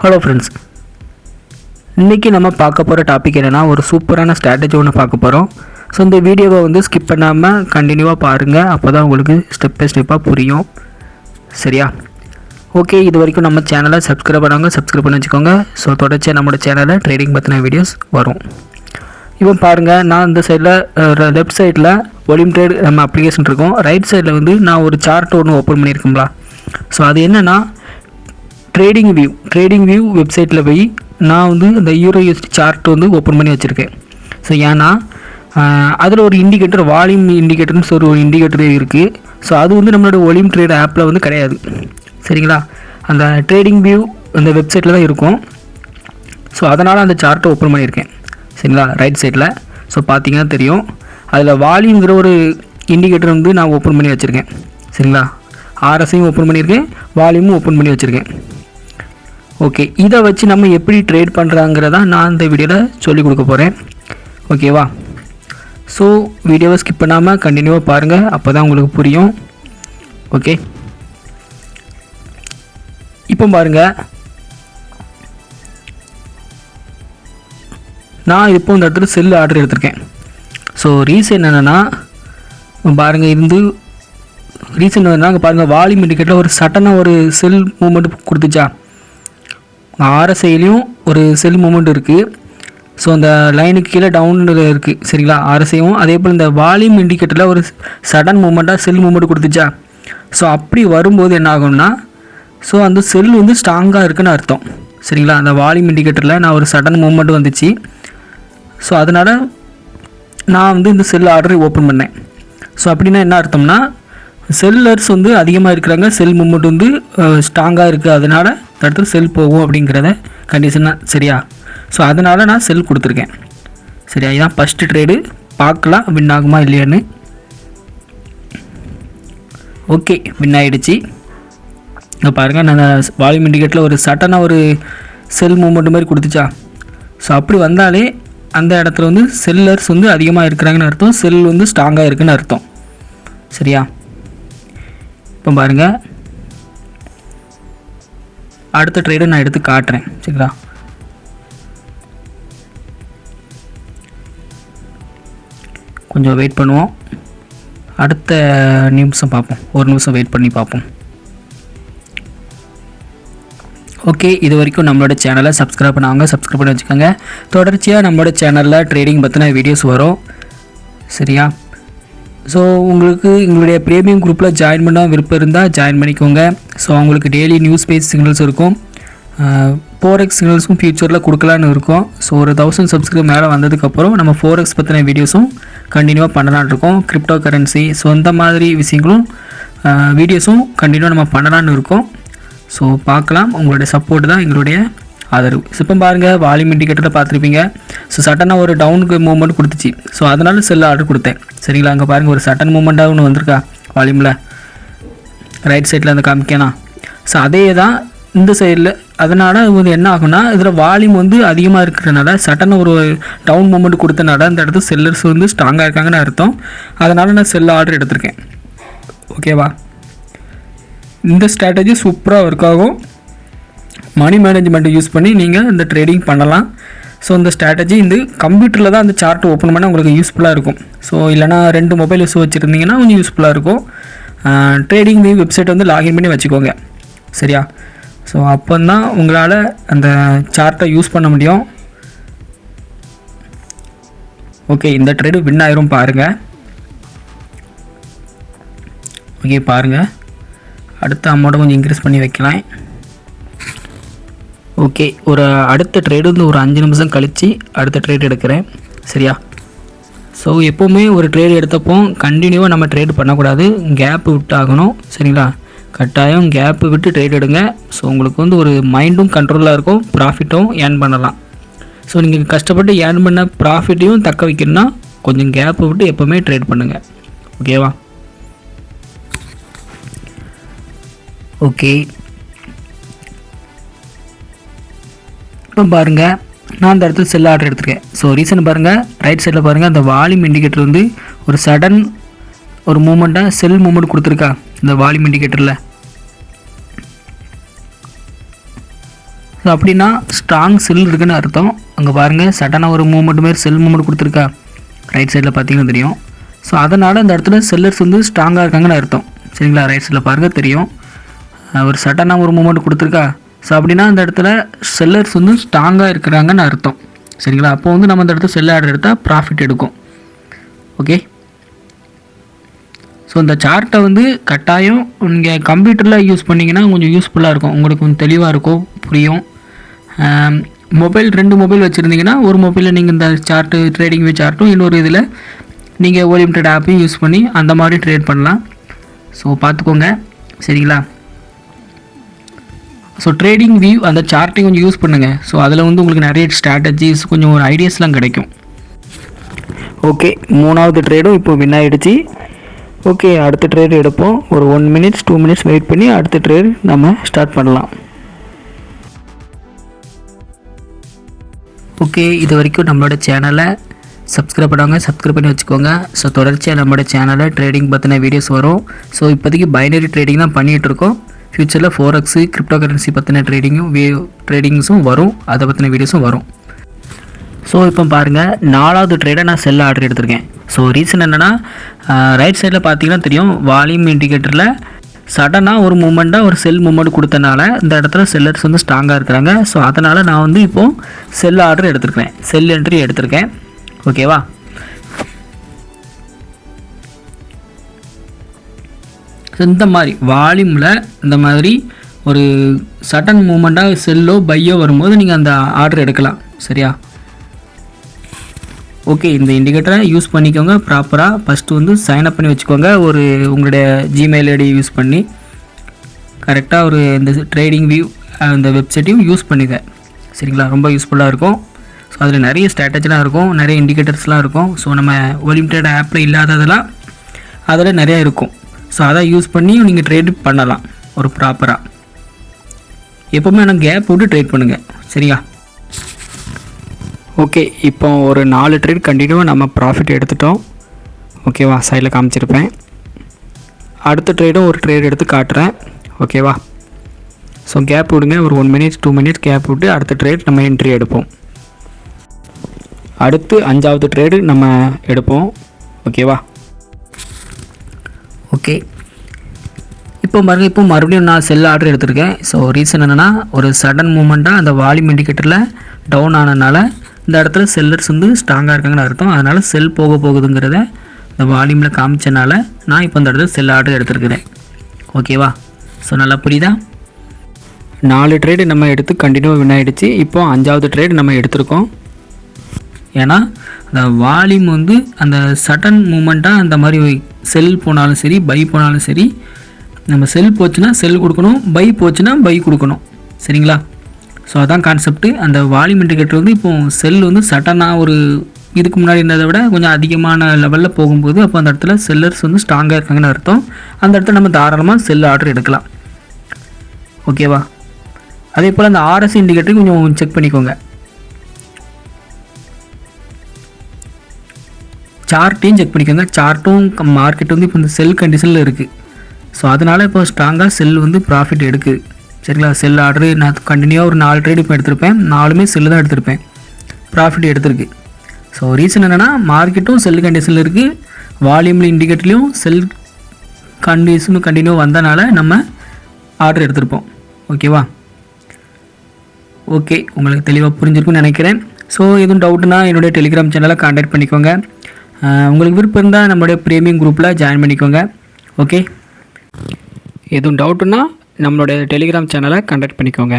Hello friends இன்றைக்கி நம்ம பார்க்க போகிற டாபிக் என்னென்னா ஒரு சூப்பரான ஸ்ட்ராட்டஜி ஒன்று பார்க்க போகிறோம் ஸோ இந்த வீடியோவை வந்து ஸ்கிப் பண்ணாமல் கண்டினியூவாக பாருங்கள் அப்போ தான் உங்களுக்கு ஸ்டெப் பை ஸ்டெப்பாக புரியும். சரியா? ஓகே இது வரைக்கும் நம்ம சேனலை சப்ஸ்கிரைப் பண்ணாங்க சப்ஸ்கிரைப் பண்ணி வச்சுக்கோங்க. ஸோ தொடர்ச்சியாக நம்மளோட சேனலில் ட்ரேடிங் பற்றின வீடியோஸ் வரும். இப்போ பாருங்கள் நான் இந்த சைடில் லெஃப்ட் சைடில் ஒலிம் ட்ரேட் நம்ம அப்ளிகேஷன் இருக்கும். ரைட் சைடில் வந்து நான் ஒரு சார்ட் ஒன்று ஓப்பன் பண்ணியிருக்கோம்ல ஸோ அது என்னென்னா ட்ரேடிங் வியூ ட்ரேடிங் வியூ வெப்சைட்டில் போய் நான் வந்து அந்த யூரோ யூஎஸ்டி சார்ட் வந்து ஓப்பன் பண்ணி வச்சுருக்கேன். ஸோ ஏன்னா அதில் ஒரு இண்டிகேட்டர் வால்யூம் இண்டிகேட்டர்னு சொல்லி ஒரு இண்டிகேட்டர் இருக்குது ஸோ அது வந்து நம்மளோட ஒலிம் ட்ரேட் ஆப்பில் வந்து கிடையாது. சரிங்களா? அந்த ட்ரேடிங் வியூ அந்த வெப்சைட்டில் தான் இருக்கும். ஸோ அதனால் அந்த சார்ட்டை ஓப்பன் பண்ணியிருக்கேன். சரிங்களா? ரைட் சைடில் ஸோ பார்த்தீங்கன்னா தெரியும். அதில் வால்யூங்கிற ஒரு இண்டிகேட்டர் வந்து நான் ஓப்பன் பண்ணி வச்சுருக்கேன். சரிங்களா? ஆர்எஸையும் ஓப்பன் பண்ணியிருக்கேன். வால்யூமும் ஓப்பன் பண்ணி வச்சுருக்கேன். ஓகே இதை வச்சு நம்ம எப்படி ட்ரேட் பண்ணுறாங்கிறதா நான் இந்த வீடியோவில் சொல்லிக் கொடுக்க போகிறேன் ஓகேவா ஸோ வீடியோவை ஸ்கிப் பண்ணாமல் கண்டினியூவாக பாருங்கள் அப்போ தான் உங்களுக்கு புரியும். ஓகே இப்போ பாருங்கள் நான் இப்போ இந்த இடத்துல செல் ஆர்டர் எடுத்திருக்கேன். ஸோ ரீசன் என்னென்னா பாருங்கள் இருந்து ரீசன் என்னென்னா அங்கே பாருங்கள் வால்யூம் இண்டிகேட்டரில் ஒரு சட்டனாக ஒரு செல் மூமெண்ட் கொடுத்துச்சா? ஆர்எஸ்ஐலையும் ஒரு செல் மூமெண்ட் இருக்குது ஸோ அந்த லைனுக்கு கீழே டவுனில் இருக்குது சரிங்களா? ஆர்எஸ்ஐயும் அதே போல் இந்த வால்யூம் இண்டிகேட்டரில் ஒரு சடன் மூமெண்ட்டாக செல் மூமெண்ட் கொடுத்துச்சா? ஸோ அப்படி வரும்போது என்ன ஆகும்னா ஸோ அந்த செல் வந்து ஸ்ட்ராங்காக இருக்குன்னு அர்த்தம். சரிங்களா? அந்த வால்யூம் இண்டிகேட்டரில் நான் ஒரு சடன் மூமெண்ட் வந்துச்சு. ஸோ அதனால் நான் வந்து இந்த செல் ஆர்டரை ஓப்பன் பண்ணேன். ஸோ அப்படின்னா என்ன அர்த்தம்னா செல்லர்ஸ் வந்து அதிகமாக இருக்கிறாங்க. செல் மூமெண்ட் வந்து ஸ்ட்ராங்காக இருக்குது அதனால் அடுத்து செல் போகும் அப்படிங்கிறத கண்டிஷனாக சரியா? ஸோ அதனால் நான் செல் கொடுத்துருக்கேன். சரியா? இதான் ஃபஸ்ட்டு ட்ரேடு பார்க்கலாம் வின் ஆகுமா இல்லையான்னு. ஓகே வின் ஆகிடுச்சு இப்போ பாருங்கள் நான் வால்யூம் இண்டிகேட்டரில் ஒரு சட்டனாக ஒரு செல் மூமெண்ட் மாதிரி கொடுத்துச்சா? ஸோ அப்படி வந்தாலே அந்த இடத்துல வந்து செல்லர்ஸ் வந்து அதிகமாக இருக்கிறாங்கன்னு அர்த்தம். செல் வந்து ஸ்ட்ராங்காக இருக்குன்னு அர்த்தம். சரியா? இப்போ பாருங்கள் அடுத்த ட்ரேடு நான் எடுத்து காட்டுறேன். சரிங்களா? கொஞ்சம் வெயிட் பண்ணுவோம். அடுத்த நிமிஷம் பார்ப்போம். ஒரு நிமிஷம் வெயிட் பண்ணி பார்ப்போம். ஓகே இது வரைக்கும் நம்மளோட சேனலை சப்ஸ்கிரைப் பண்ணாங்க சப்ஸ்கிரைப் பண்ணி வச்சுக்கோங்க. தொடர்ச்சியாக நம்மளோட சேனலில் ட்ரேடிங் பற்றின வீடியோஸ் வரும். சரியா? ஸோ உங்களுக்கு எங்களுடைய ப்ரீமியம் குரூப்பில் ஜாயின் பண்ண விருப்பம் இருந்தால் ஜாயின் பண்ணிக்கோங்க. ஸோ அவங்களுக்கு டெய்லி நியூஸ் பேஸ் சிக்னல்ஸ் இருக்கும். ஃபோரெக்ஸ் சிக்னல்ஸும் ஃபியூச்சரில் கொடுக்கலான்னு இருக்கும். ஸோ ஒரு தௌசண்ட் சப்ஸ்கிரைப் மேலே வந்ததுக்கப்புறம் நம்ம ஃபோரெக்ஸ் பற்றின வீடியோஸும் கண்டினியூவாக பண்ணலான்னு இருக்கோம் கிரிப்டோ கரன்சி ஸோ இந்த மாதிரி விஷயங்களும் வீடியோஸும் கண்டினியூவாக நம்ம பண்ணலான்னு இருக்கோம். ஸோ பார்க்கலாம். உங்களுடைய சப்போர்ட் தான் எங்களுடைய ஆதரவு ஸோ இப்போ பாருங்கள் வால்யூம் இண்டிகேட்டரில் பார்த்துருப்பீங்க. ஸோ சட்டனாக ஒரு டவுனுக்கு மூவ்மெண்ட் கொடுத்துச்சு. ஸோ அதனால செல் ஆர்டர் கொடுத்தேன். சரிங்களா? அங்கே பாருங்கள் ஒரு சட்டன் மூமெண்ட்டாக ஒன்று வந்திருக்கா? வால்யூமில் ரைட் சைடில் அந்த காமிக்கனா? ஸோ அதே தான் இந்த சைடில் அதனால் வந்து என்ன ஆகும்னா இதில் வால்யூம் வந்து அதிகமாக இருக்கிறனால சட்டன் ஒரு டவுன் மூமெண்ட் கொடுத்தனால அந்த இடத்துல செல்லர்ஸ் வந்து ஸ்ட்ராங்காக இருக்காங்கன்னு அர்த்தம். அதனால் நான் செல் ஆர்டர் எடுத்திருக்கேன். ஓகேவா இந்த ஸ்ட்ராட்டஜி சூப்பராக ஒர்க் ஆகும். மணி மேனேஜ்மெண்ட்டை யூஸ் பண்ணி நீங்கள் இந்த ட்ரேடிங் பண்ணலாம். ஸோ இந்த ஸ்ட்ராட்டஜி இந்த கம்ப்யூட்டரில் தான் அந்த சார்ட் ஓப்பன் பண்ணால் உங்களுக்கு யூஸ்ஃபுல்லாக இருக்கும். ஸோ இல்லைனா ரெண்டு மொபைல் யூஸ் வச்சுருந்தீங்கன்னா கொஞ்சம் யூஸ்ஃபுல்லாக இருக்கும். ட்ரேடிங் வெப்சைட் வந்து லாகின் பண்ணி வச்சுக்கோங்க. சரியா? ஸோ அப்போ தான் உங்களால் அந்த சார்ட்டை யூஸ் பண்ண முடியும். ஓகே இந்த ட்ரேடு வின் ஆயிரும் பாருங்கள் ஓகே பாருங்கள் அடுத்த அமௌண்ட்டை கொஞ்சம் இன்க்ரீஸ் பண்ணி வைக்கலாம். ஓகே ஒரு அடுத்த ட்ரேடு வந்து ஒரு அஞ்சு நிமிஷம் கழித்து அடுத்த ட்ரேட் எடுக்கிறேன். சரியா? ஸோ எப்போவுமே ஒரு ட்ரேடு எடுத்தப்போ கண்டினியூவாக நம்ம ட்ரேட் பண்ணக்கூடாது. கேப்பு விட்டு ஆகணும் சரிங்களா? கட்டாயம் கேப்பு விட்டு ட்ரேட் எடுங்க. ஸோ உங்களுக்கு வந்து ஒரு மைண்டும் கண்ட்ரோலாக இருக்கும் ப்ராஃபிட்டும் ஏர்ன் பண்ணலாம். ஸோ நீங்கள் கஷ்டப்பட்டு ஏர்ன் பண்ண ப்ராஃபிட்டையும் தக்க வைக்கணும்னா கொஞ்சம் கேப்பு விட்டு எப்போவுமே ட்ரேட் பண்ணுங்கள் ஓகேவா ஓகே இப்போ பாருங்கள் நான் அந்த இடத்துல செல் ஆர்டர் எடுத்திருக்கேன். ஸோ ரீசன் பாருங்கள் ரைட் சைடில் பாருங்கள் அந்த வால்யூம் இண்டிகேட்டர் வந்து ஒரு சடன் ஒரு மூமெண்ட்டாக செல் மூமெண்ட் கொடுத்துருக்கா. இந்த வால்யூம் இண்டிகேட்டரில் ஸோ அப்படின்னா ஸ்ட்ராங் செல் இருக்குன்னு அர்த்தம். அங்கே பாருங்கள் சடனாக ஒரு மூமெண்ட் மாதிரி செல் மூமெண்ட் கொடுத்துருக்கா. ரைட் சைடில் பார்த்தீங்கன்னா தெரியும். ஸோ அதனால் அந்த இடத்துல செல்லர்ஸ் வந்து ஸ்ட்ராங்காக இருக்காங்கன்னு அர்த்தம். சரிங்களா? ரைட் சைடில் பாருங்கள் தெரியும். ஒரு சடனாக ஒரு மூமெண்ட் கொடுத்துருக்கா. ஸோ அப்படின்னா அந்த இடத்துல செல்லர்ஸ் வந்து ஸ்ட்ராங்காக இருக்கிறாங்கன்னு அர்த்தம். சரிங்களா? அப்போ வந்து நம்ம அந்த இடத்துல செல் ஆர்டர் எடுத்தால் ப்ராஃபிட் எடுக்கும். ஓகே ஸோ இந்த சார்ட்டை வந்து கட்டாயம் நீங்கள் கம்ப்யூட்டரில் யூஸ் பண்ணிங்கன்னா கொஞ்சம் யூஸ்ஃபுல்லாக இருக்கும். உங்களுக்கு கொஞ்சம் தெளிவாக இருக்கும் புரியும். மொபைல் ரெண்டு மொபைல் வச்சுருந்தீங்கன்னா ஒரு மொபைலில் நீங்கள் இந்த சார்ட்டு ட்ரேடிங் வே சார்ட்டும் இன்னொரு இதில் நீங்கள் ஓலிமிட்டட் ஆப்பையும் யூஸ் பண்ணி அந்த மாதிரி ட்ரேட் பண்ணலாம். ஸோ பார்த்துக்கோங்க. சரிங்களா? ஸோ ட்ரேடிங் வியூ அந்த சார்ட்டையும் கொஞ்சம் யூஸ் பண்ணுங்கள் ஸோ அதில் வந்து உங்களுக்கு நிறைய ஸ்ட்ராட்டஜிஸ் கொஞ்சம் ஒரு ஐடியாஸ்லாம் கிடைக்கும். ஓகே மூணாவது ட்ரேடும் இப்போ வின் ஆகிடுச்சு ஓகே அடுத்த ட்ரேட் எடுப்போம். ஒரு one minutes two minutes wait பண்ணி அடுத்த ட்ரேட் நம்ம ஸ்டார்ட் பண்ணலாம். ஓகே இது வரைக்கும் நம்மளோட சேனலை சப்ஸ்கிரைப் பண்ணுவாங்க சப்ஸ்கிரைப் பண்ணி வச்சுக்கோங்க. ஸோ தொடர்ச்சியாக நம்மளோட சேனலில் ட்ரேடிங் பற்றின வீடியோஸ் வரும். ஸோ இப்போதைக்கு பைனரி ட்ரேடிங் தான் பண்ணிகிட்டு இருக்கோம். ஃப்யூச்சரில் ஃபோரக்ஸு கிரிப்டோ கரன்சி பற்றின ட்ரேடிங்கும் வே ட்ரேடிங்ஸும் வரும். அதை பற்றின வீடியோஸும் வரும். ஸோ இப்போ பாருங்கள் நாலாவது ட்ரேடை நான் செல் ஆர்டர் எடுத்திருக்கேன். ஸோ ரீசன் என்னென்னா ரைட் சைடில் பார்த்தீங்கன்னா தெரியும் வால்யூம் இண்டிகேட்டரில் சடனாக ஒரு மூமெண்ட்டாக ஒரு செல் மூமெண்ட் கொடுத்தனால இந்த இடத்துல செல்லர்ஸ் வந்து ஸ்ட்ராங்காக இருக்கிறாங்க. ஸோ அதனால் நான் வந்து இப்போது செல் ஆர்டர் எடுத்திருக்கேன் செல் என்ட்ரி எடுத்திருக்கேன். ஓகேவா ஸோ இந்த மாதிரி வால்யூமில் இந்த மாதிரி ஒரு சடன் மூமெண்ட்டாக செல்லோ பையோ வரும்போது நீங்கள் அந்த ஆர்டர் எடுக்கலாம். சரியா? ஓகே இந்த இண்டிகேட்டரை யூஸ் பண்ணிக்கோங்க ப்ராப்பராக ஃபஸ்ட்டு வந்து சைன் அப் பண்ணி வச்சுக்கோங்க. ஒரு உங்களுடைய ஜிமெயில் ஐடி யூஸ் பண்ணி. கரெக்டாக ஒரு இந்த ட்ரேடிங் வியூ அந்த வெப்சைட்டையும் யூஸ் பண்ணுங்க சரிங்களா? ரொம்ப யூஸ்ஃபுல்லாக இருக்கும். ஸோ அதில் நிறைய ஸ்ட்ராட்டஜிலாம் இருக்கும். நிறைய இண்டிகேட்டர்ஸ்லாம் இருக்கும். ஸோ நம்ம ஒலிமிட்டட் ஆப்பில் இல்லாததெல்லாம் அதில் நிறையா இருக்கும். ஸோ அதை யூஸ் பண்ணி நீங்கள் ட்ரேட் பண்ணலாம். ஒரு ப்ராப்பராக எப்போவுமே ஆனால் கேப் விட்டு ட்ரேட் பண்ணுங்கள் சரியா? ஓகே இப்போ ஒரு நாலு ட்ரேட் கண்டினியூவாக நம்ம ப்ராஃபிட் எடுத்துட்டோம். ஓகேவா சைடில் காமிச்சிருப்பேன். அடுத்த ட்ரேடும் ஒரு ட்ரேட் எடுத்து காட்டுறேன். ஓகேவா ஸோ கேப் விடுங்க. ஒரு one minutes two minutes gap விட்டு அடுத்த ட்ரேட் நம்ம என்ட்ரி எடுப்போம். அடுத்து அஞ்சாவது ட்ரேடு நம்ம எடுப்போம். ஓகேவா ஓகே. இப்போ மறுபடியும் இப்போ மறுபடியும் நான் செல் ஆர்டர் எடுத்திருக்கேன். ஸோ ரீசன் என்னென்னா ஒரு சடன் மூமெண்ட்டாக அந்த வால்யூம் இண்டிகேட்டரில் டவுன் ஆனதுனால இந்த இடத்துல செல்லர்ஸ் வந்து ஸ்ட்ராங்காக இருக்காங்கன்னு அர்த்தம். அதனால் செல் போக போகுதுங்கிறத இந்த வால்யூமில் காமிச்சனால நான் இப்போ இந்த இடத்துல செல் ஆர்டர் எடுத்திருக்கிறேன். ஓகேவா ஸோ நல்லா புரியுதா? நாலு ட்ரேடு நம்ம எடுத்து கண்டினியூவாக வின் ஆகிடுச்சு இப்போ அஞ்சாவது ட்ரேடு நம்ம எடுத்திருக்கோம். ஏன்னா அந்த வால்யூம் வந்து அந்த சடன் மூமெண்ட்டாக அந்த மாதிரி செல் போனாலும் சரி பை போனாலும் சரி நம்ம செல் போச்சுன்னா செல் கொடுக்கணும் பை போச்சுன்னா பை கொடுக்கணும். சரிங்களா? ஸோ அதான் கான்செப்ட்டு அந்த வால்யூம் இண்டிகேட்டர் வந்து இப்போ செல் வந்து சடனாக ஒரு இதுக்கு முன்னாடி இருந்ததை விட கொஞ்சம் அதிகமான லெவலில் போகும்போது அப்போ அந்த இடத்துல செல்லர்ஸ் வந்து ஸ்ட்ராங்காக இருக்காங்கன்னு அர்த்தம். அந்த இடத்துல நம்ம தாராளமாக செல் ஆர்டர் எடுக்கலாம். ஓகேவா அதே போல் அந்த ஆர்எஸ் இண்டிகேட்டரையும் கொஞ்சம் செக் பண்ணிக்கோங்க. சார்ட்டையும் செக் பண்ணிக்கோங்க சார்ட்டும் மார்க்கெட் வந்து இப்போ இந்த செல் கண்டிஷனில் இருக்குது ஸோ அதனால் இப்போ ஸ்ட்ராங்காக செல் வந்து ப்ராஃபிட் எடுக்குது சரிங்களா? செல் ஆர்டரு நான் கண்டினியூவாக ஒரு நாலு ட்ரேட் இப்போ எடுத்திருப்பேன். நாலுமே செல்லு தான் எடுத்திருப்பேன். ப்ராஃபிட் எடுத்திருக்கு. ஸோ ரீசன் என்னென்னா மார்க்கெட்டும் செல் கண்டிஷனில் இருக்குது வால்யூமில் இண்டிகேட்டர்லேயும் செல் கண்டிஷனும் கண்டினியூ வந்தனால நம்ம ஆர்டர் எடுத்திருப்போம். ஓகேவா ஓகே உங்களுக்கு தெளிவாக புரிஞ்சிருக்கும்னு நினைக்கிறேன். ஸோ எதுவும் டவுட்னா என்னுடைய டெலிகிராம் சேனலை காண்டாக்ட் பண்ணிக்கோங்க. உங்களுக்கு விருப்பம் இருந்தால் நம்மளுடைய ப்ரீமியம் குரூப்பில் ஜாயின் பண்ணிக்கோங்க. ஓகே எதுவும் டவுட்டுன்னா நம்மளுடைய டெலிகிராம் சேனலை கண்டக்ட் பண்ணிக்கோங்க.